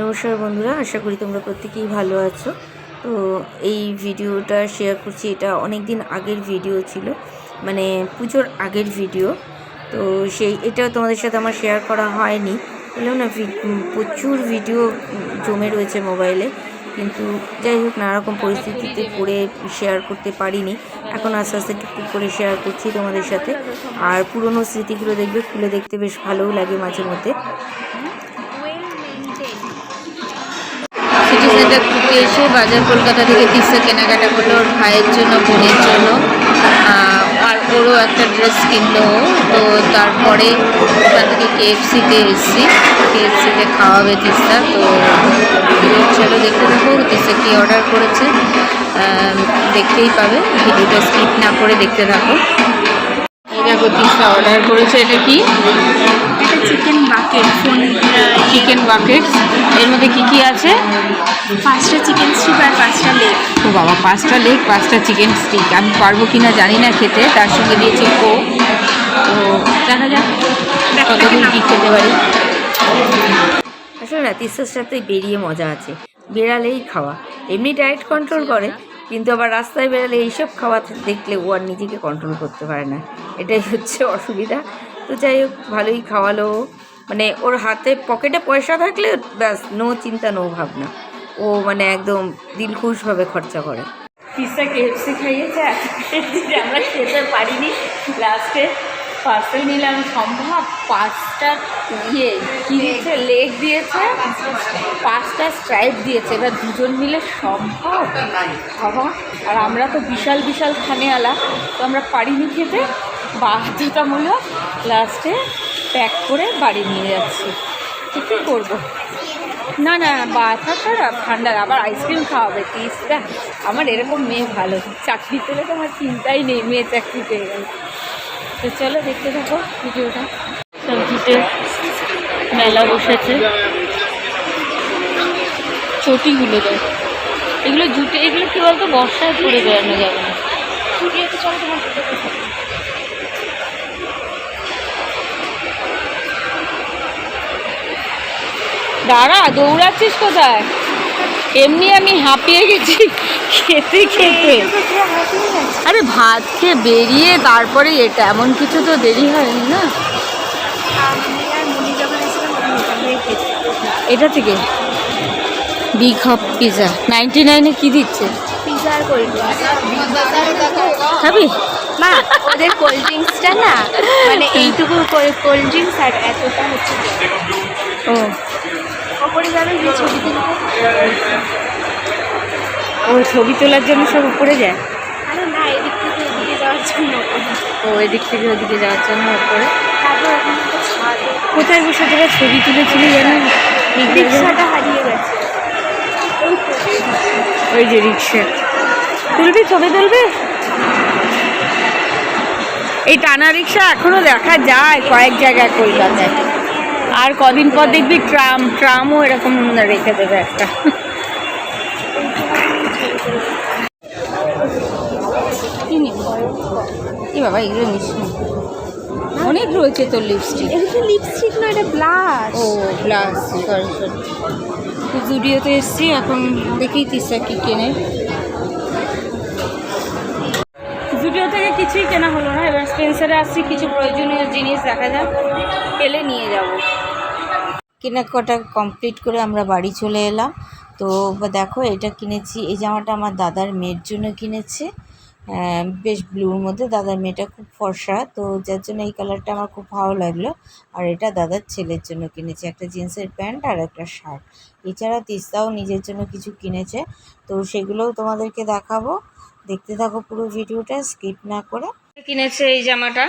নমস্কার বন্ধুরা, আশা করি তোমরা প্রত্যেকেই ভালো আছো। তো এই ভিডিওটা শেয়ার করছি, এটা অনেক দিন আগের ভিডিও ছিল মানে পুজোর আগের ভিডিও তো সেই এটাও তোমাদের সাথে আমার শেয়ার করা হয়নি। বললাম না প্রচুর ভিডিও জমে রয়েছে মোবাইলে কিন্তু যাই হোক, নানারকম পরিস্থিতিতে পড়ে শেয়ার করতে পারিনি। এখন আস্তে আস্তে টুকটুক করে শেয়ার করছি তোমাদের সাথে। আর পুরনো স্মৃতিগুলো দেখবে, খুলে দেখতে বেশ ভালোও লাগে মাঝে মধ্যে সেন্টার থেকে এসে বাজার কলকাতা থেকে তিস্তা কেনাকাটা করল ওর ভাইয়ের জন্য, বোনের জন্য। আর ওরও একটা ড্রেস কিনলো। তো তারপরে ওখান থেকে কেএফসিতে এসেছি। কেএফসিতে খাওয়াবে তিস্তা। তো চলো দেখতে থাকো। তিস্তা কী অর্ডার করেছে দেখতেই পাবে। ভিডিওটা স্কিপ না করে দেখতে থাকো। দেখো তিস্তা অর্ডার করেছে। এটা কি? একটা chicken bucket phone chicken bucket এর মধ্যে কি কি আছে? পাঁচটা চিকেন স্ট্রিপ আর পাঁচটা লেগ ও বাবা পাঁচটা লেগ পাঁচটা চিকেন স্টিক আমি পারব কি না জানি না খেতে তার সঙ্গে দিয়েছি কো তো দেখা যাক কতদিন কী খেতে পারি। আসলে না তিস্তার সাথে বেরিয়ে মজা আছে। বেরালেই খাওয়া। এমনি ডায়েট কন্ট্রোল করে কিন্তু আবার রাস্তায় বেড়ালে এইসব খাওয়া দেখলে ও আর নিজেকে কন্ট্রোল করতে পারে না। এটাই হচ্ছে অসুবিধা। তো যাই হোক, ভালোই খাওয়ালো। মানে ওর হাতে পকেটে পয়সা থাকলে ব্যাস নো চিন্তা নো ভাবনা। ও মানে একদম দিলখুশভাবে খরচা করে। পিসা কেএফসি খাইয়েছে আমরা খেতে পারিনি লাস্টে পার্সেল নিলাম, সম্ভব? পাঁচটা ইয়ে কী দিয়েছে লেগ দিয়েছে, পাঁচটা স্ট্রাইপ দিয়েছে। এবার দুজন মিলে সম্ভব? বাবা আর আমরা তো বিশাল বিশাল খানেওয়ালা, তো আমরা পারিনি খেতে। বাধ্যতামূলক লাস্টে প্যাক করে বাড়ি নিয়ে যাচ্ছি। তো কী করব? না না বাথা খারাপ ঠান্ডার আবার আইসক্রিম খাওয়াবে তিসটা আমার এরকম মেয়ে ভালো চাকরি পেলে তো আমার চিন্তাই নেই, মেয়ে চাকরি পেয়ে গেল। তো চলো দেখতে থাকো ভিডিওটা। সবজিতে মেলা বসেছে। চটিগুলো দেয় এগুলো জুটে এগুলো কী বলতো? বর্ষায় পরে বেড়ানো যাবে না। দাঁড়া দৌড়াচ্ছিস কোথায়? এমনি আমি হাঁপিয়ে গেছি খেতে খেতে। আরে ভাত খেয়ে বেরিয়ে তারপরে এটা এমন কিছু তো দেরি হয়নি না? এটা থেকে? Big hop pizza. নাইনটি নাইনে কী দিচ্ছে? খাবি? মা ওদের কোল্ড ড্রিঙ্কসটা না মানে এইটুকু কোল্ড ড্রিঙ্কস আর এতটা হচ্ছে। ও। ওপরে যাবে যে ছবি তুলতে ও ছবি তোলার জন্য সব উপরে যায়? আরে না এদিক থেকে এদিকে যাওয়ার জন্য ও এদিক থেকে ওদিকে যাওয়ার জন্য উপরে? কোথায় বসে তোরা ছবি তুলেছিলি জানি রিক্সাটা হারিয়ে গেছে। ওই যে রিক্সা। তুলবি ছবি তুলবি? এই টানা রিক্সা এখনও দেখা যায় কয়েক জায়গায় কলকাতায়। আর কদিন পর দেখবি ট্রাম ট্রামও এরকম রেখে দেবে একটা। কি এ বাবা এগুলো নিস না। অনেক রয়েছে তোর লিপস্টিক এটা তো লিপস্টিক না এটা ব্লাশ ও গ্লাস সরি সরি জুডিওতে এসছি এখন দেখি তিসা কি কেনে। জুডিও থেকে কিছুই কেনা হলো না এবার স্পেন্সারে আসছি কিছু প্রয়োজনীয় জিনিস দেখা যাক। পেলে নিয়ে যাব। কেনাকাটা কমপ্লিট করে আমরা বাড়ি চলে এলাম। তো দেখো, এটা কিনেছি। এই জামাটা আমার দাদার মেয়ের জন্য কিনেছে। বেশ ব্লুর মধ্যে। দাদার মেয়েটা খুব ফর্সা। তো যার জন্য এই কালারটা আমার খুব ভালো লাগল। আর এটা দাদার ছেলের জন্য কিনেছে। একটা জিন্সের প্যান্ট আর একটা শার্ট এছাড়া তিস্তাও নিজের জন্য কিছু কিনেছে। তো সেগুলোও তোমাদেরকে দেখাবো। দেখতে থাকো পুরো ভিডিওটা। স্কিপ না করে। কিনেছে এই জামাটা।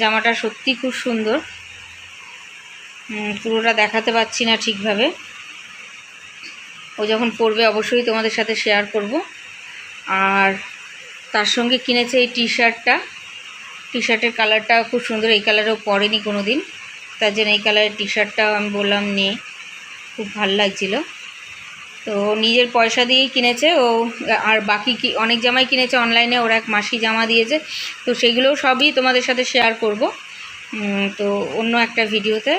জামাটা সত্যি খুব সুন্দর। পুরোটা দেখাতে পাচ্ছি না ঠিকভাবে। ও যখন পরবে অবশ্যই তোমাদের সাথে শেয়ার করব। আর তার সঙ্গে কিনেছে এই টি শার্টটা টি শার্টের কালারটা খুব সুন্দর, এই কালারেও পরেনি কোনো দিন তার জন্য এই কালারের টি শার্টটাও আমি বললাম নে, খুব ভালো লাগছিল। তো নিজের পয়সা দিয়েই কিনেছে, ও, আর বাকি কি, অনেক জামাই কিনেছে অনলাইনে ওরা এক মাসি জামা দিয়েছে। তো সেগুলোও সবই তোমাদের সাথে শেয়ার করব। তো অন্য একটা ভিডিওতে